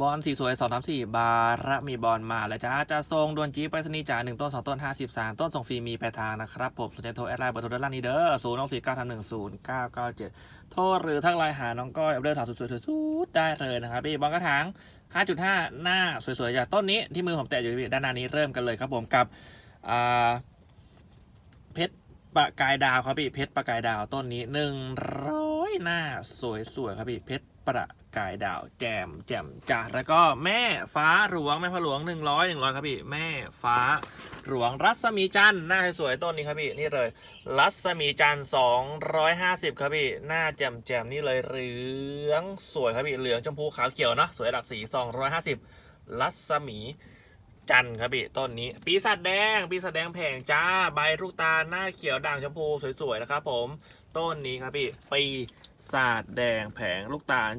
บอลสีสวยสองสามสี่บาระมีบอลมาแล้วจ้าจะทรงดวนจีไปรษณีจ่าหนึ่งต้นสองต้นห้าสิบสามต้นส่งฟรีมีปทางนะครับผมสนใจโทรแอดไลน์เบอร์โทรด้านล่างนี้เด้อศูนย์น้องสี่เก้าสามหนึ่งศูนย์เก้าเก้าเจ็ดโทรหรือทักไลน์หาน้องก้อยเบอรื่องสาวสวยๆสวยๆได้เลยนะครับพี่บอลกระถางห้าจุดห้าหน้าสวยๆจากต้นนี้ที่มือผมแตะอยู่พี่ด้านหน้านี้เริ่มกันเลยครับผมกับอ่าเพชรประกายดาวครับพี่เพชรประกายดาวต้นนี้หนึ่งร้อยหน้าสวยๆครับพี่เพชรประ กายดาวแจมแจมจ้าแล้วก็แม่ฟ้าหลวงแม่พระหลวงหนึ่งร้อยหนึ่งร้อยครับพี่แม่ฟ้าหลวงรัศมีจันทร์หน้าสวยต้นนี้ครับพี่นี่เลย รัศมีจันทร์สองร้อยห้าสิบครับพี่หน้าแจมแจมนี่เลยเหลืองสวยครับพี่เหลืองชมพูขาวเขียวเนาะสวยหลักสีสองร้อยห้าสิบรัศมีจันครับพี่ต้นนี้ ปีศาจแดง ปีศาจแดงแผงจ้า ใบลูกตาลหน้าเขียวด่างชมพูสวยๆนะครับผม ต้นนี้ครับพี่ ปี ศาจแดงแผงลูกตาล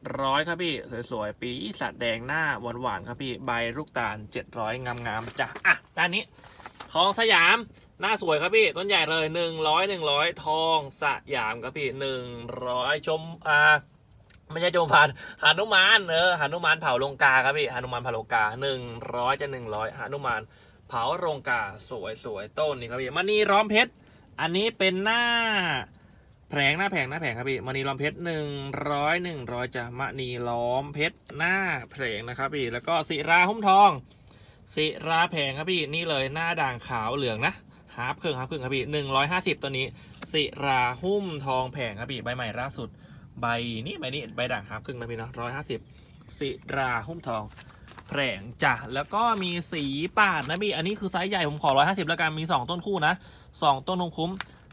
700 ครับพี่ สวยๆ ปีศาจแดงหน้าหวานๆ ครับพี่ ใบลูกตาล 700 งามๆจ้ะอะ ด้านนี้ ทองสยาม หน้าสวยครับพี่ ต้นใหญ่เลยหนึ่งร้อยหนึ่งร้อยทองสยามครับพี่หนึ่งร้อยชม อ่า ไม่ใช่ชมพานหานุมานเออหานุมานเผาลงกาครับพี่หานุมานเผาลงกาหนึ่งร้อยจะหนึ่งร้อยหานุมานเผาลงกา สวยสวยต้นนี่ครับพี่มณีร้อมเพชร อันนี้เป็นหน้า แผงหน้าแผงหน้าแผงครับพี่มณีล้อมเพชรหนึ่งร้อยหนึ่งร้อยจะมณีล้อมเพชรหน้าแผงนะครับพี่แล้วก็ศิราหุ้มทองศิราแผงครับพี่นี่เลยหน้าด่างขาวเหลืองนะฮาร์ปเครึ่องฮาร์ปครึ่องครับพี่หนึ่งร้อยห้าสิบตัวนี้ศิราหุ้มทองแผงครับพี่ใบใหม่ล่าสุดใบนี้ใบนี้ใบด่างฮาร์ปครึ่องนะพี่เนาะร้อยห้าสิบศิราหุ้มทองแผงจ้ะแล้วก็มีสีปาดนะพี่อันนี้คือไซส์ใหญ่ผมขอร้อยห้าสิบแล้วกันมีสองต้นคู่นะสองต้นคุ้ม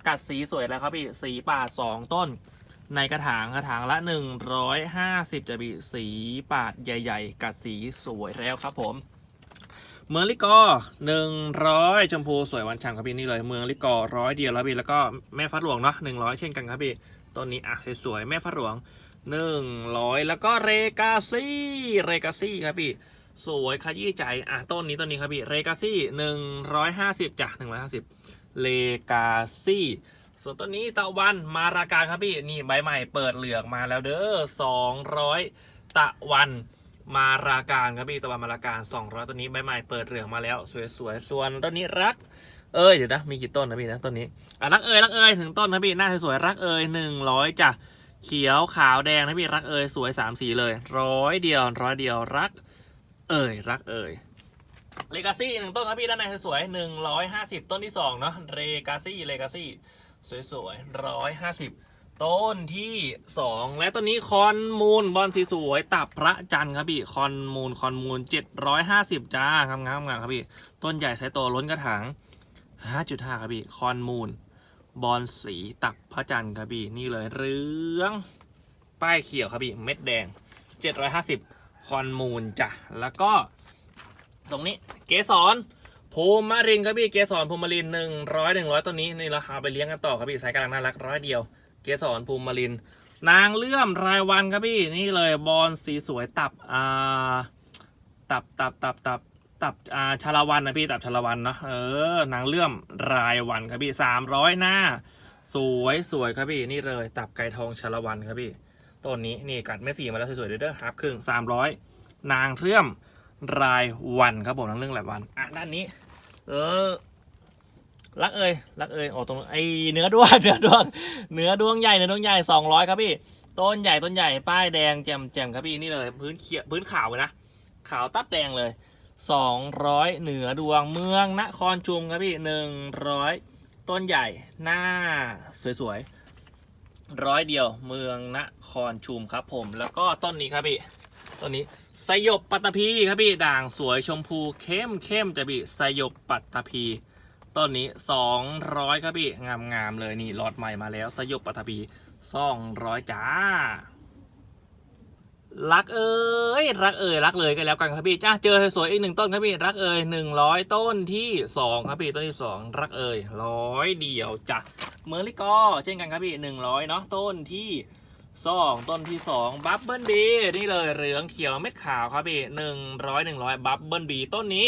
กัดสีสวยแล้วครับพี่สีปาดสองต้น ในกระถางกระถางละ150จะมีสีปาดใหญ่ ๆ กัดสีสวยแล้วครับผม เมืองลิกอหนึ่งร้อยชมพูสวยวันชังครับพี่นี่เลย เมืองลิกอร้อยเดียวแล้วพี่แล้วก็แม่ฟ้าหลวงเนาะหนึ่งร้อยเช่นกันครับพี่ต้นนี้อะสวยๆแม่ฟ้าหลวงหนึ่งร้อยแล้วก็เรกาซี่เรกาซี่ครับพี่สวยขยี้ใจอะต้นนี้ต้นนี้ครับพี่เรกาซี่หนึ่งร้อยห้าสิบจ้ะหนึ่งร้อยห้าสิบ เลกาซี่ส่วนต้นนี้ตะวันมาราการครับพี่ นี่ใบใหม่เปิดเหลือกมาแล้วเด้อสองร้อยตะวันมาราการครับพี่ตะวันมาราการสองร้อยต้นนี้ใบใหม่เปิดเหลือกมาแล้ว สวยๆส่วนต้นนี้รักเอ้ยเดี๋ยวนะมีกี่ต้นนะพี่นะต้นนี้อะรักเอ้ยรักเอ้ยถึงต้นนะพี่หน้าสวยๆรักเอ้ยหนึ่งร้อยจ้ะเขียวขาวแดงนะพี่รักเอ้ยสวยสามสีเลยร้อยเดียวร้อยเดียวรัก เอ้ยรักเอ้ย เลกาซี่หนึ่งต้นครับพี่ด้านในสวยๆหนึ่งร้อยห้าสิบต้นที่สองเนาะเรกาซี่เลกาซี่สวยๆร้อยห้าสิบต้นที่สองและต้นนี้คอนมูลบอลสีสวยตับพระจันทร์ครับพี่คอนมูลคอนมูลเจ็ดร้อยห้าสิบจ้างามงามงามครับพี่ต้นใหญ่ไซส์โตล้นกระถางห้าจุดห้าครับพี่คอนมูลบอลสีตับพระจันทร์ครับพี่นี่เลยเหลืองป้ายเขียวครับพี่เม็ดแดงเจ็ดร้อยห้าสิบคอนมูลจ้ะแล้วก็ ตรงนี้เกสรภูมิมารินครับพี่เกสรภูมิมารินหนึ่งร้อยหนึ่งร้อยต้นนี้นี่เราเอาไปเลี้ยงกันต่อครับพี่สายกำลังน่ารักร้อยเดียว เกสรภูมิมาริน นางเลื่อมรายวันครับพี่นี่เลยบอลสีสวยตับอ่าตับตับตับตับตับอ่าชาละวันนะพี่ตับชาละวันเนาะเออนางเลื่อมรายวันครับพี่สามร้อยหน้า สวยสวยครับพี่นี่เลยตับไก่ทองชาละวันครับพี่ต้นนี้นี่กัดแม่สีมาแล้วสวยๆเด้อเด้อฮับครึ่งสามร้อยนางเลื่อม รายวันครับผมทั้งเรื่องรายวันอะด้านนี้ เออรักเอ่ยรักเอ่ยโอ้ตรงไอเนื้อด้วงเนื้อด้วงเนื้อดวงใหญ่เนื้อดวงใหญ่สองร้อยครับพี่ต้นใหญ่ต้นใหญ่ป้ายแดงแจ่มแจ่มครับพี่นี่เลย พื้นเขียวพื้นขาวเลยนะขาวตัดแดงเลยสองร้อยเหนือดวงเมืองนครชุมครับพี่หนึ่งร้อยต้นใหญ่หน้าสวยๆร้อยเดียวเมืองนครชุมครับผม แล้วก็ต้นนี้ครับพี่ต้นนี้ สยบปัตตภีครับพี่ด่างสวยชมพูเข้มเข้มจะพี่สยบปัตตภีต้นนี้สองร้อยครับพี่งามงามเลยนี่หลอดใหม่มาแล้ว สยบปัตตภีสองร้อยจ้า รักเอ้ยรักเอ้ยรักเลยกันแล้วกันครับพี่จ้าเจอสวยอีกหนึ่งต้นครับพี่รักเอ้ยหนึ่งร้อยต้นที่สองครับพี่ต้นที่สองรักเอ้ยร้อยเดียวจ้ะเมอร์ลิกอเช่นกันครับพี่หนึ่งร้อยเนาะต้นที่ สองต้นที่สองบับเบิลบีนี่เลยเหลืองเขียวเม็ดขาวครับพี่หนึ่งร้อยหนึ่งร้อยบับเบิลบีต้นนี้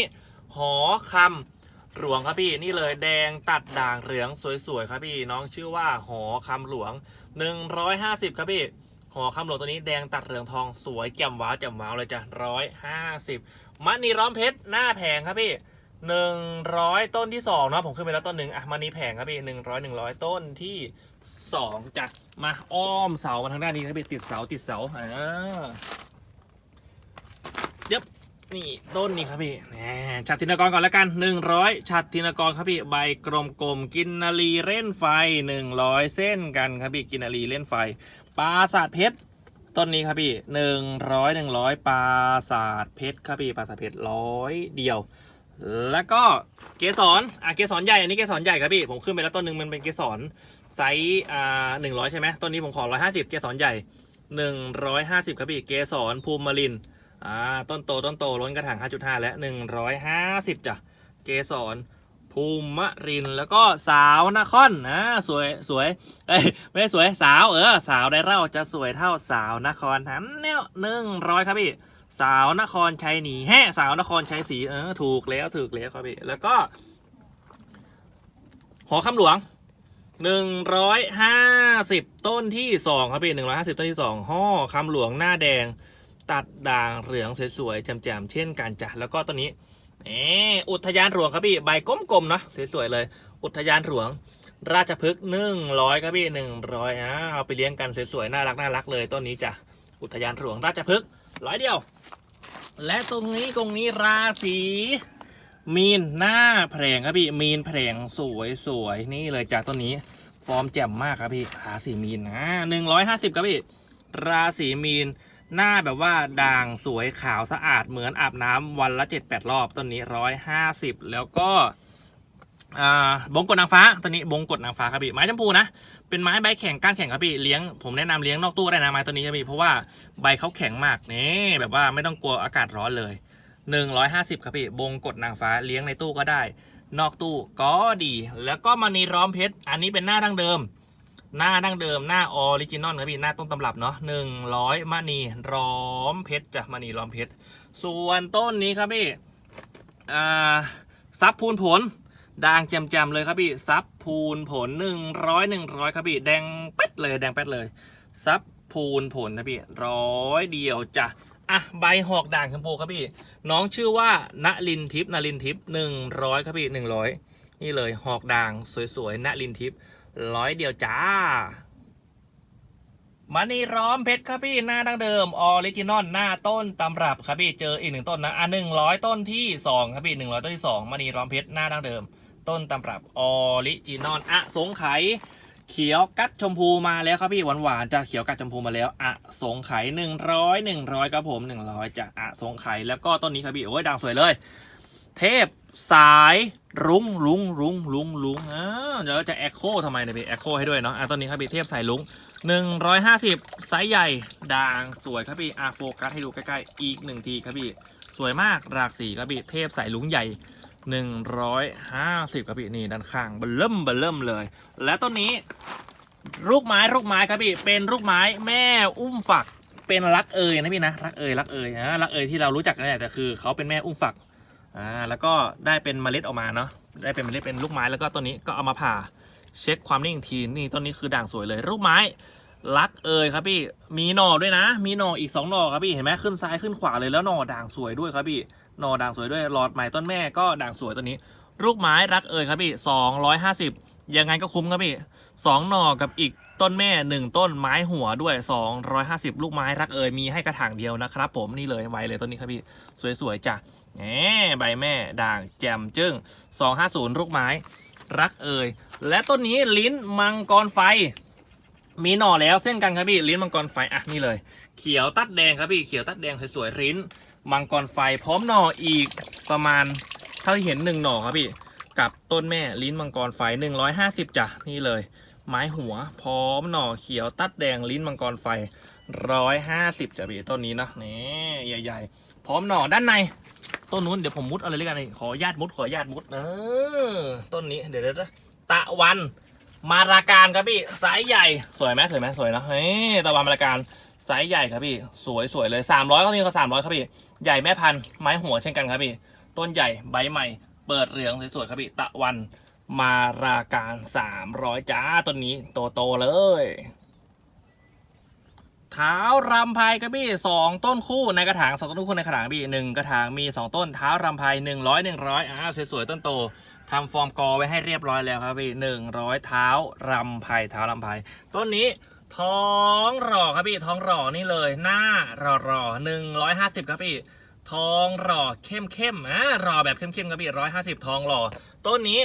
หอคำหลวงครับพี่นี่เลยแดงตัดด่างเหลืองสวยๆครับพี่น้องชื่อว่าหอคำหลวง150ครับพี่หอคำหลวงตัวนี้แดงตัดเหลืองทองสวยแจ่มว้าวแจ่มว้าวเลยจ้ะร้อยห้าสิบมณีร้อมเพชรหน้าแผงครับพี่ หนึ่งร้อยต้นที่สองเนาะผมขึ้นไปแล้วต้นหนึ่งอะมณีแผงครับพี่หนึ่งร้อยหนึ่งร้อยต้นที่สองจ้ะมาอ้อมเสามาทางด้านนี้ครับพี่ติดเสาติดเสาอ่าเดี๋ยวนี่ต้นนี้ครับพี่แหมชัดธินกรก่อนแล้วกันหนึ่งร้อยชัดธินกรครับพี่ใบกลมๆกินนารีเล่นไฟหนึ่งร้อยเส้นกันครับพี่กินนารีเล่นไฟปราสาทเพชรต้นนี้ครับพี่หนึ่งร้อยหนึ่งร้อยปราสาทเพชรครับพี่ปราสาทเพชรร้อยเดียว แล้วก็เกสรอะเกสรใหญ่อันนี้เกสรใหญ่ครับพี่ผมขึ้นไปแล้วต้นหนึ่งมันเป็นเกสรไซส์อ่าหนึ่งร้อยใช่ไหมต้นนี้ผมขอร้อยห้าสิบเกสรใหญ่หนึ่งร้อยห้าสิบครับพี่เกสรภูมิมารินอ่าต้นโตต้นโตล้นกระถางห้าจุดห้าและหนึ่งร้อยห้าสิบจ้ะเกสรภูมิรินแล้วก็สาวนครนะสวยสวยเอ้ยไม่สวยสาวเออสาวได้เล่าจะสวยเท่าสาวนครหันแนวหนึ่งร้อยครับพี่ สาวนครชัยหนีแห่สาวนครชัยศรีเออถูกแล้วถูกแล้วครับพี่แล้วก็หอคำหลวงหนึ่งร้อยห้าสิบต้นที่สองครับพี่หนึ่งร้อยห้าสิบต้นที่สองห่อคำหลวงหน้าแดง ตัดด่างเหลืองสวยๆแจ่มๆเช่นกันจ้ะแล้วก็ต้นนี้เอออุทยานหลวงครับพี่ใบกลมๆเนาะสวยๆเลย อุทยานหลวง ราชพฤกษ์หนึ่งร้อยครับพี่หนึ่งร้อยอะเอาไปเลี้ยงกันสวยๆน่ารักน่ารักเลยต้นนี้จ้ะอุทยานหลวงราชพฤกษ์ ร้อยเดียว และตรงนี้ตรงนี้ราศีมีนหน้าแผงครับพี่มีนแผงสวยๆนี่เลยจากต้นนี้ ฟอร์มแจ่มมากครับพี่ราศีมีนนะหนึ่งร้อยห้าสิบครับพี่ราศีมีนหน้าแบบว่าด่างสวยขาวสะอาดเหมือนอาบน้ำวันละเจ็ดแปดรอบต้นนี้ร้อยห้าสิบแล้วก็บงกฎนางฟ้าต้นนี้บงกฎนางฟ้าครับพี่ไม้ชมพูนะ เป็นไม้ใบแข็งก้านแข็งครับพี่เลี้ยงผมแนะนำเลี้ยงนอกตู้ได้นะไม้ต้นนี้ครับพี่เพราะว่าใบเขาแข็งมากนี่แบบว่าไม่ต้องกลัวอากาศร้อนเลยหนึ่งร้อยห้าสิบครับพี่บงกฎนางฟ้าเลี้ยงในตู้ก็ได้ นอกตู้ก็ดี แล้วก็มณีร้อมเพชรอันนี้เป็นหน้าดั้งเดิม หน้าดั้งเดิมหน้าออริจินอลครับพี่หน้าต้นตำรับเนาะหนึ่งร้อยมณีร้อมเพชรจ้ะมณีร้อมเพชรส่วนต้นนี้ครับพี่อ่าซับพูนผล ด่างแจ่มๆเลยครับพี่ซับพูนผลหนึ่งร้อยหนึ่งร้อยครับพี่แดงแป๊ดเลยแดงแป๊ดเลยซับพูนผลนะพี่ร้อยเดียวจ้ะอะใบหอกด่างชมพูครับพี่ น้องชื่อว่าณลินทิพย์นลินทิพย์หนึ่งร้อยครับพี่หนึ่งร้อยนี่เลยหอกด่างสวยๆณลินทิพย์ร้อยเดียวจ้ามานี่ร้อมเพชรครับพี่หน้าดั้งเดิมออริจินอลหน้าต้นตำรับครับพี่เจออีกหนึ่งต้นนะอะหนึ่งร้อยต้นที่สองครับพี่หนึ่งร้อยต้นที่สองมานี่ร้อมเพชรหน้าดั้งเดิม ต้นตำรับออริจินอลอะสงไขยเขียวกัดชมพูมาแล้วครับพี่หวานหวานๆจะเขียวกัดชมพูมาแล้วอะสงไขหนึ่งร้อยหนึ่งร้อยครับผมหนึ่งร้อยจะอะสงไขแล้วก็ต้นนี้ครับพี่โอ้ยดังสวยเลย เทพสายรุ้งรุ้งรุ้งรุ้งรุ้งอ่าเดี๋ยวจะแอคโคทำไมเนี่ยพี่แอคโคให้ด้วยเนาะอะต้นนี้ครับพี่เทพสายรุ้งหนึ่งร้อยห้าสิบไซส์ใหญ่ด่างสวยครับพี่อะโฟกัสให้ดูใกล้ๆอีกหนึ่งทีครับพี่สวยมากรากสีครับพี่เทพสายลุงใหญ่ หนึ่งร้อยห้าสิบครับพี่นี่ด้านข้างเบลเริ่มเบลเริ่มเลย และต้นนี้ลูกไม้ลูกไม้ครับพี่เป็นลูกไม้แม่อุ้มฝักเป็นรักเอยนะพี่นะรักเอยรักเอยนะรักเอยที่เรารู้จักกันแหละแต่คือเขาเป็นแม่อุ้มฝักอ่าแล้วก็ได้เป็นเมล็ดออกมาเนาะได้เป็นเมล็ดเป็นลูกไม้แล้วก็ต้นนี้ก็เอามาผ่าเช็คความนิ่งทีนี่ต้นนี้คือด่างสวยเลยลูกไม้รักเอยครับพี่มีหน่อด้วยนะ มีหน่ออีกสองหน่อครับพี่เห็นไหมขึ้นซ้ายขึ้นขวาเลยแล้วหน่อด่างสวยด้วยครับพี่ นอด่างสวยด้วยหลอดใหม่ต้นแม่ก็ด่างสวยต้นนี้ ลูกไม้รักเอยครับพี่สองร้อยห้าสิบยังไงก็คุ้มครับพี่สองหน่อกับอีกต้นแม่หนึ่งต้นไม้หัวด้วยสองร้อยห้าสิบลูกไม้รักเอยมีให้กระถางเดียวนะครับ ผมนี่เลยไว้เลยต้นนี้ครับพี่สวยๆจ้ะแหมใบแม่ด่างแจ่มจึ้ง250ลูกไม้รักเอ่ยและต้นนี้ลิ้นมังกรไฟ มีหน่อแล้วเส้นกันครับพี่ลิ้นมังกรไฟอะนี่เลย เขียวตัดแดงครับพี่เขียวตัดแดงสวยๆลิ้น มังกรไฟพร้อมหน่ออีกประมาณเท่าที่เห็นหนึ่งหน่อครับพี่ กับต้นแม่ลิ้นมังกรไฟ150จ้ะนี่เลย ไม้หัว พร้อมหน่อเขียวตัดแดงลิ้นมังกรไฟ150จ้ะพี่ต้นนี้นะนี่ใหญ่ ๆ พร้อมหน่อด้านในต้นนู้นเดี๋ยวผมมุดอะไรเลยกันขอญาติมุดขอญาติมุดเออต้นนี้เดี๋ยวเดี๋ยวตะวันมาราการครับพี่ไซส์ใหญ่สวยไหมสวยไหมสวยนะเฮ้ตะวันมาราการ ไซส์ใหญ่ครับพี่ สวยสวยเลยสามร้อยเขานี่เขาสามร้อยครับพี่ ใหญ่แม่พันธุ์ไม้หัวเช่นกันครับพี่ ต้นใหญ่ใบใหม่ เปิดเหลืองสวยๆครับพี่ ตะวันมาราการสามร้อยจ้าต้นนี้โตโตเลย เท้ารำไพครับพี่สองต้นคู่ในกระถางสองต้นคู่ในกระถางพี่หนึ่งกระถางมีสองต้นเท้ารำไพหนึ่งร้อยหนึ่งร้อยอ้าวสวยๆต้นโตทำฟอร์มกอไว้ให้เรียบร้อยแล้วครับพี่หนึ่งร้อยเท้ารำไพเท้ารำไพต้นนี้ ท้องหล่อครับพี่ท้องหล่อนี่เลย หน้าหล่อหล่อหนึ่งร้อยห้าสิบครับพี่ท้องหล่อเข้มเข้มอ่าหล่อแบบเข้มเข้มครับพี่ร้อยห้าสิบท้องหล่อต้นนี้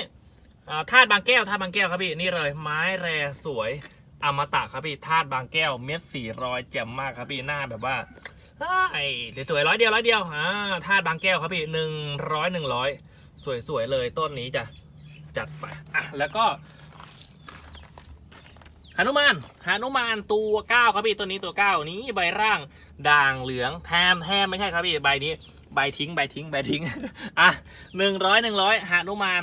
ธาตุบางแก้วธาตุบางแก้วครับพี่นี่เลย ไม้แรสวยอมตะครับพี่ธาตุบางแก้วเม็ดสี่ร้อยแจ่มมากครับพี่หน้าแบบว่าไอ้สวยๆร้อยเดียวร้อยเดียวอ่าธาตุบางแก้วครับพี่หนึ่งร้อยหนึ่งร้อยสวยๆเลยต้นนี้จะจัดไปอะแล้วก็ หนุมานหนุมานตัวเก้าครับพี่ตัวนี้ตัวเก้านี้ใบร่างด่างเหลืองแทมแทมไม่ใช่ครับพี่ใบนี้ใบทิ้งใบทิ้งใบทิ้งอะหนึ่งร้อยหนึ่งร้อยหนุมาน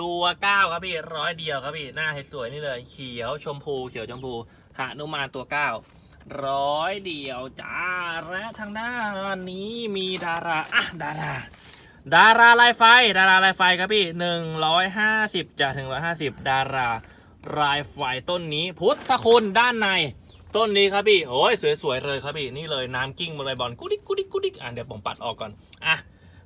ตัวเก้าครับพี่ร้อยเดียวครับพี่หน้าให้สวยนี่เลย เขียวชมพูเขียวชมพูหนุมานตัวเก้าร้อยเดียวจ้าและทางด้านนี้มีดาราอะดารา ดาราลายไฟ ดาราลายไฟครับพี่หนึ่งร้อยห้าสิบจะถึงร้อยห้าสิบดารา ลายไฟต้นนี้ พุทธคุณด้านใน ต้นนี้ครับพี่โอ้ยสวยๆเลยครับพี่นี่เลยน้ำกิ้งบนใบบอลกุดิกกุดิกกุดิกอะเดี๋ยวผมปัดออกก่อนอะ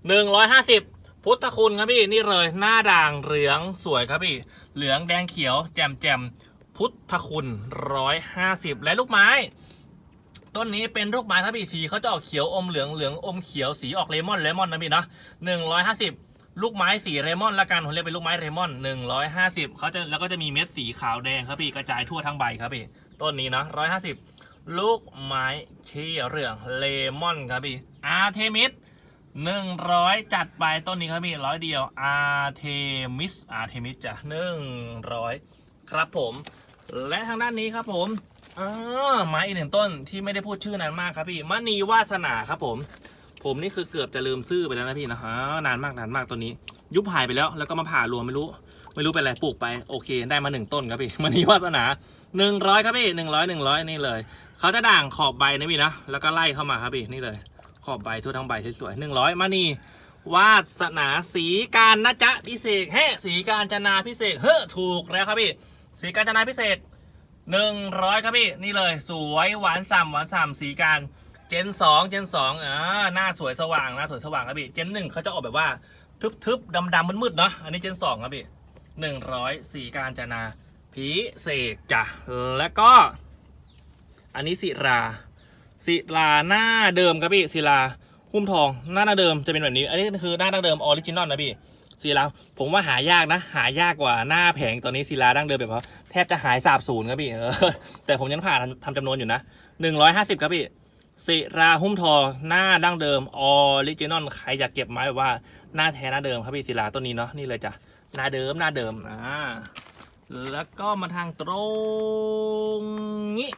หนึ่งร้อยห้าสิบพุทธคุณครับพี่นี่เลยหน้าด่างเหลืองสวยครับพี่ เหลืองแดงเขียว แจ่มแจ่มพุทธคุณร้อยห้าสิบและลูกไม้ต้นนี้เป็นลูกไม้ครับพี่สีเขาจะออกเขียวอมเหลืองเหลืองอมเขียวสีออกเลมอนเลมอนนะพี่เนาะหนึ่งร้อยห้าสิบ ลูกไม้สีเลมอนละกันผมเรียกเป็นลูกไม้เลมอนหนึ่งร้อยห้าสิบเขาจะแล้วก็จะมีเม็ดสีขาวแดงครับพี่กระจายทั่วทั้งใบครับพี่ต้นนี้นะร้อยห้าสิบลูกไม้เขียวเหลืองเลมอนครับพี่อาร์เทมิสหนึ่งร้อยจัดไปต้นนี้ครับพี่ร้อยเดียวอาร์เทมิสอาร์เทมิสจ้ะหนึ่งร้อยครับผม และทางด้านนี้ครับผมอ่าไม้อีกหนึ่งต้นที่ไม่ได้พูดชื่อนานมากครับพี่มณีวาสนาครับผม ผมนี่คือเกือบจะลืมซื่อไปแล้วนะพี่นะฮะนานมากนานมากตัวนี้ ยุบหายไปแล้ว แล้วก็มาผ่ารวมไม่รู้ ไม่รู้เป็นอะไรปลูกไปโอเค ได้มาหนึ่งต้นครับพี่มณีวาสนาหนึ่งร้อยครับพี่หนึ่งร้อยหนึ่งร้อยนี่เลยเขาจะด่างขอบใบนะพี่นะแล้วก็ไล่เข้ามาครับพี่นี่เลย ขอบใบทั่วทั้งใบสวยๆหนึ่งร้อยมานี่วาสนาสีการนะจ๊ะพิเศษแฮ่สีการจนาพิเศษเฮ้ถูกแล้วครับพี่สีการจนาพิเศษหนึ่งร้อยครับพี่นี่เลย สวยหวานฉ่ำหวานฉ่ำสีการ เจนสองเจนสองอ่าหน้าสวยสว่างหน้าสวยสว่างครับพี่เจนหนึ่งเขาจะออกแบบว่าทึบๆดำๆมืดๆเนาะอันนี้เจนสองครับพี่หนึ่งร้อยสี่การจนาพิเศษจ้ะแล้วก็ อันนี้ศิราศิลาหน้าเดิมครับพี่ศิลาหุ้มทองหน้าหน้าเดิมจะเป็นแบบนี้ อันนี้คือหน้าดั้งเดิมออริจินอลนะพี่ศิลาผมว่าหายากนะ หายากกว่าหน้าแผงตอนนี้ศิลาดั้งเดิมแบบว่าแทบจะหายสาบสูญครับพี่แต่ผมยังผ่านทำจำนวนอยู่นะหนึ่งร้อยห้าสิบครับพี่ ศิราหุ้มทอหน้าดั้งเดิมออริจินอลใครอยากเก็บไม้แบบว่าหน้าแท้หน้าเดิมครับพี่ศิลาต้นนี้เนาะนี่เลยจ้ะหน้าเดิมหน้าเดิมอ่าแล้วก็มาทางตรงนี้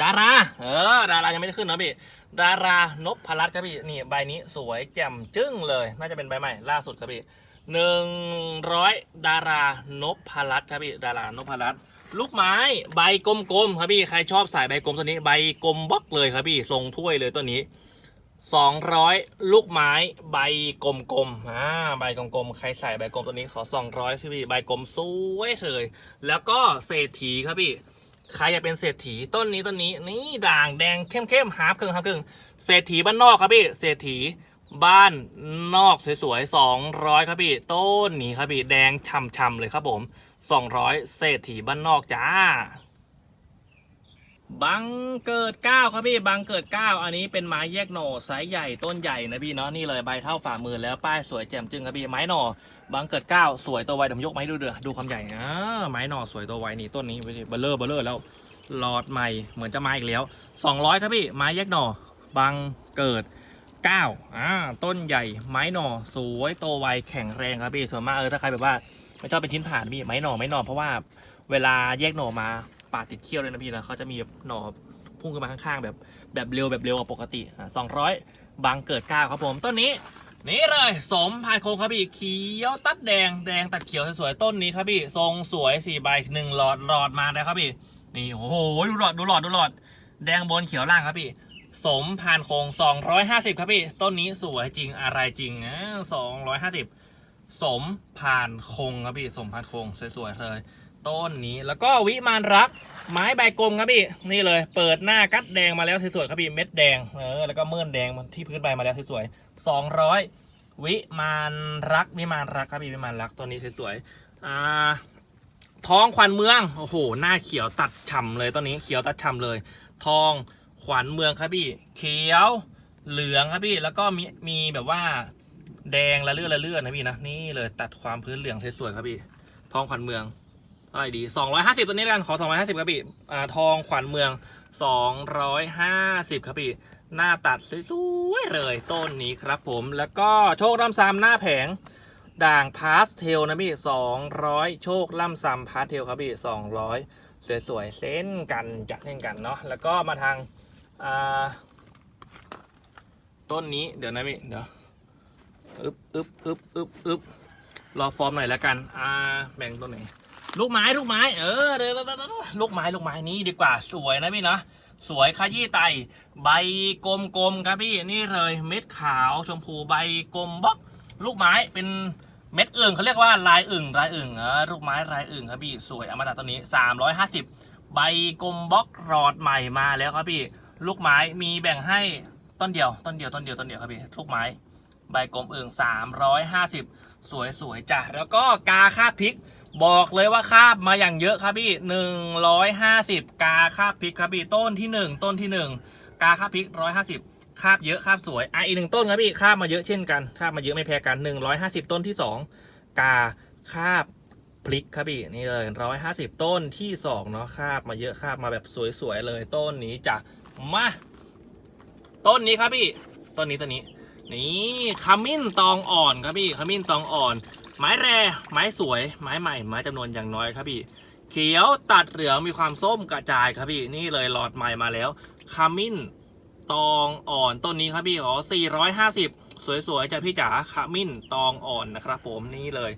ดาราเออดารายังไม่ได้ขึ้นนะพี่ดารานพพลัตน์ครับพี่นี่ใบนี้สวยแจ่มจึ้งเลย น่าจะเป็นใบใหม่ล่าสุดครับพี่หนึ่งร้อยดารานพพลัตน์ครับพี่ดารานพพลัตน์ ลูกไม้ใบกลมๆครับพี่ใครชอบสายใบกลมตัวนี้ใบกลมบล็อกเลยครับพี่ทรงถ้วยเลยตัวนี้สองร้อยลูกไม้ใบกลมๆอ่าใบกลมๆใครใส่ใบกลมตัวนี้ขอสองร้อยพี่ใบกลมสวยเลยแล้วก็เศรษฐีครับพี่ใครอยากเป็นเศรษฐีต้นนี้ต้นนี้นี่ด่างแดงเข้มๆฮาร์ปครึ่งฮาร์ปครึ่งเศรษฐีบ้านนอกครับพี่เศรษฐีบ้านนอกสวยๆสองร้อยครับพี่ต้นนี้ครับพี่แดงช่ำๆเลยครับผม สองร้อยเศรษฐีบ้านนอกจ้า บังเกิดเก้าครับพี่ บังเกิดเก้าอันนี้เป็นไม้แยกหน่อไซส์ใหญ่ต้นใหญ่นะพี่เนาะ นี่เลยใบเท่าฝ่ามือแล้วป้ายสวยแจ่มจึงครับพี่ ไม้หน่อ บังเกิดเก้าสวยตัวไวเดี๋ยวผมยกไม้ดูเดือดูความใหญ่อ่าไม้หน่อสวยตัวไวนี่ต้นนี้เบลเลอร์เบลเลอร์แล้ว หลอดใหม่เหมือนจะมาอีกแล้ว 200 ครับพี่ ไม้แยกหน่อ บังเกิด9อ่าต้นใหญ่ไม้หน่อสวยโตวไวแข็งแรงครับพี่ส่วนมากเออถ้าใครแบบว่า ไม่ชอบเป็นชิ้นผ่านพี่ไม้หน่อไม้หน่อเพราะว่าเวลาแยกหน่อมาปาดติดเขี้ยวเลยนะพี่นะเขาจะมีหน่อพุ่งขึ้นมาข้างๆ แบบแบบเร็วแบบเร็วกว่าปกติสอ่า200บังเกิด9ครับผมต้นนี้นี่เลยสมพานโคงครับพี่เขียวตัดแดงแดงตัดเขียวสวยๆต้นนี้ครับพี่ทรงสวยสี่ใบหนึ่งหลอดหลอดมาแล้วครับพี่นี่โอ้โหดูหลอดดูหลอดดูหลอด แดงบนเขียวล่างครับพี่สมพานโคง250 ครับพี่ ต้นนี้สวยจริงอะไรจริงนะ250 สมพานคงครับพี่สมพานคงสวยๆเลยต้นนี้แล้วก็วิมานรัก ไม้ใบกลมครับพี่นี่เลย เปิดหน้ากัดแดงมาแล้วสวยๆครับพี่เม็ดแดงเออแล้วก็เมื่อนแดงที่พื้นใบมาแล้วสวยๆสองร้อยวิมานรักวิมานรักครับพี่วิมานรักตัวนี้สวยๆอ่าทองขวัญเมืองโอ้โหหน้าเขียวตัดฉ่ำเลยตัวนี้เขียวตัดฉ่ำเลย ทองขวัญเมืองครับพี่ เขียวเหลืองครับพี่แล้วก็มีมีแบบว่า แดงละเลื่อนละเลื่อนนะพี่นะนี่เลยตัดความพื้นเหลืองสวยๆครับพี่ ทองขวัญเมืองอะไรดีสองร้อยห้าสิบตัวนี้แล้วกันขอสองร้อยห้าสิบครับพี่อ่าทองขวัญเมืองสองร้อยห้าสิบครับพี่หน้าตัดสวยๆเลยต้นนี้ครับผมแล้วก็โชคล่ำซำหน้าแผงด่างพาสเทลนะพี่สองร้อยโชคล่ำซำพาสเทลครับพี่สองร้อยสวยๆเส้นกันจัดเล่นกันเนาะแล้วก็มาทางอ่าต้นนี้เดี๋ยวนะพี่เดี๋ยว อึบอึบอึบอึบอึบรอฟอร์มหน่อยแล้วกัน อ่า แบ่งตัวไหน ลูกไม้ ลูกไม้ เออเดี๋ยวเดี๋ยวเดี๋ยวลูกไม้ ลูกไม้นี้ดีกว่า สวยนะพี่นะสวยขยี้ไต ใบกลมๆครับพี่ นี่เลย เม็ดขาวชมพูใบกลมบล็อก ลูกไม้เป็นเม็ดอึ่งเขาเรียกว่าลายอึ่งลายอึ่งเออลูกไม้ลายอึ่งครับพี่ สวยเอามาตัดตัวนี้ 350 ใบกลมบล็อกรอดใหม่มาแล้วครับพี่ ลูกไม้มีแบ่งให้ต้นเดียว ต้นเดียว ต้นเดียว ต้นเดียวครับพี่ ลูกไม้ ใบกลมอึ่ง350สวยสวยๆจ้ะแล้วก็กาคาบพริก บอกเลยว่าคาบมาอย่างเยอะครับพี่150 กาคาบพริกครับพี่ต้นที่ 1 ต้นที่ 1 กาคาบพริก 150 คาบเยอะคาบสวยอะอีกหนึ่งต้นครับพี่คาบมาเยอะเช่นกันคาบมาเยอะไม่แพ้กัน 150 ต้นที่ 2 กาคาบพริกครับพี่นี่เลย150ต้นที่2เนาะคาบมาเยอะคาบมาแบบสวยๆเลยต้นนี้จ้ะมาต้นนี้ครับพี่ ต้นนี้ต้นนี้ นี่ขมิ้นตองอ่อนครับพี่ขมิ้นตองอ่อน ไม้แร่ไม้สวย ไม้ใหม่ ไม้จำนวนอย่างน้อยครับพี่ เขียวตัดเหลืองมีความส้มกระจายครับพี่ นี่เลยหลอดใหม่มาแล้วขมิ้นตองอ่อนต้นนี้ครับพี่อ๋อ450 สวยๆจ้ะพี่จ๋าขมิ้นตองอ่อนนะครับผมนี่เลย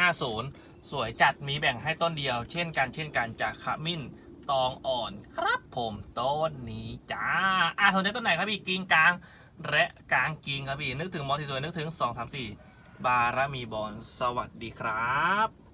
450 สวยจัดมีแบ่งให้ต้นเดียว เช่นกันเช่นกันจากขมิ้นตองอ่อนครับผมต้นนี้จ้าอะสนใจต้นไหนครับพี่กิงกลาง และกลางกิงครับพี่ นึกถึงมอสสวยนึกถึง 2 3 4 บารมีบอลสวัสดีครับ